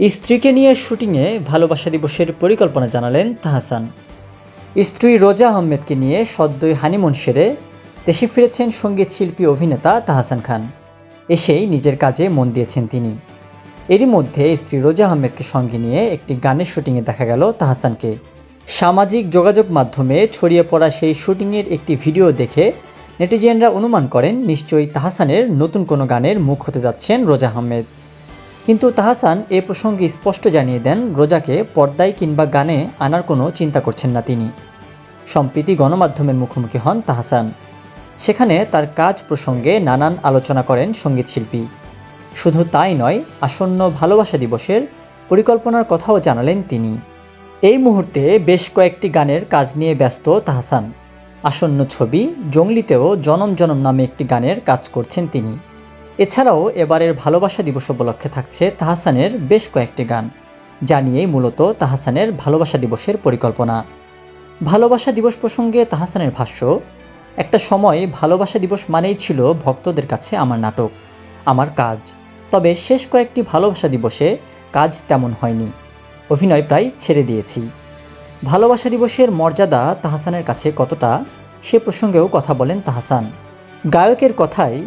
স্ত্রীকে নিয়ে শুটিংয়ে ভালোবাসা দিবসের পরিকল্পনা জানালেন তাহাসান। স্ত্রী রোজা আহমেদকে নিয়ে সদ্যই হানিমুন সেরে দেশে ফিরেছেন সংগীত শিল্পী অভিনেতা তাহাসান খান। এসেই নিজের কাজে মন দিয়েছেন তিনি। এরই মধ্যে স্ত্রী রোজা আহমেদকে সঙ্গে নিয়ে একটি গানের শুটিংয়ে দেখা গেল তাহাসানকে। সামাজিক যোগাযোগ মাধ্যমে ছড়িয়ে পড়া সেই শুটিংয়ের একটি ভিডিও দেখে নেটিজেনরা অনুমান করেন, নিশ্চয়ই তাহাসানের নতুন কোনো গানের মুখ হতে যাচ্ছেন রোজা আহমেদ। কিন্তু তাহাসান এ প্রসঙ্গে স্পষ্ট জানিয়ে দেন, রোজাকে পর্দায় কিংবা গানে আনার কোনো চিন্তা করছেন না তিনি। সম্প্রীতি গণমাধ্যমের মুখোমুখি হন তাহাসান। সেখানে তার কাজ প্রসঙ্গে নানান আলোচনা করেন সঙ্গীতশিল্পী। শুধু তাই নয়, আসন্ন ভালোবাসা দিবসের পরিকল্পনার কথাও জানালেন তিনি। এই মুহূর্তে বেশ কয়েকটি গানের কাজ নিয়ে ব্যস্ত তাহাসান। আসন্ন ছবি জঙ্গলিতেও জনম জনম নামে একটি গানের কাজ করছেন তিনি। এছাড়াও এবারের ভালোবাসা দিবস উপলক্ষে থাকছে তাহাসানের বেশ কয়েকটি গান, যা নিয়েই মূলত তাহাসানের ভালোবাসা দিবসের পরিকল্পনা। ভালোবাসা দিবস প্রসঙ্গে তাহাসানের ভাষ্য, একটা সময় ভালোবাসা দিবস মানেই ছিল ভক্তদের কাছে আমার নাটক, আমার কাজ। তবে শেষ কয়েকটি ভালোবাসা দিবসে কাজ তেমন হয়নি। অভিনয় প্রায় ছেড়ে দিয়েছি। ভালোবাসা দিবসের মর্যাদা তাহাসানের কাছে কতটা, সে প্রসঙ্গেও কথা বলেন তাহাসান। গায়কের কথায়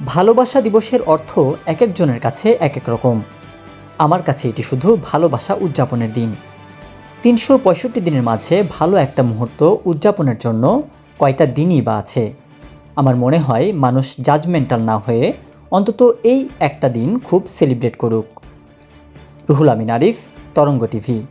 ভালোবাসা দিবসের অর্থ এক একজনের কাছে এক এক রকম। আমার কাছে এটি শুধু ভালোবাসা উদযাপনের দিন। তিনশো পঁয়ষট্টি দিনের মাঝে ভালো একটা মুহূর্ত উদযাপনের জন্য কয়টা দিনই বা আছে? আমার মনে হয় মানুষ জাজমেন্টাল না হয়ে অন্তত এই একটা দিন খুব সেলিব্রেট করুক। রুহুল আমিন আরিফ, তরঙ্গ টিভি।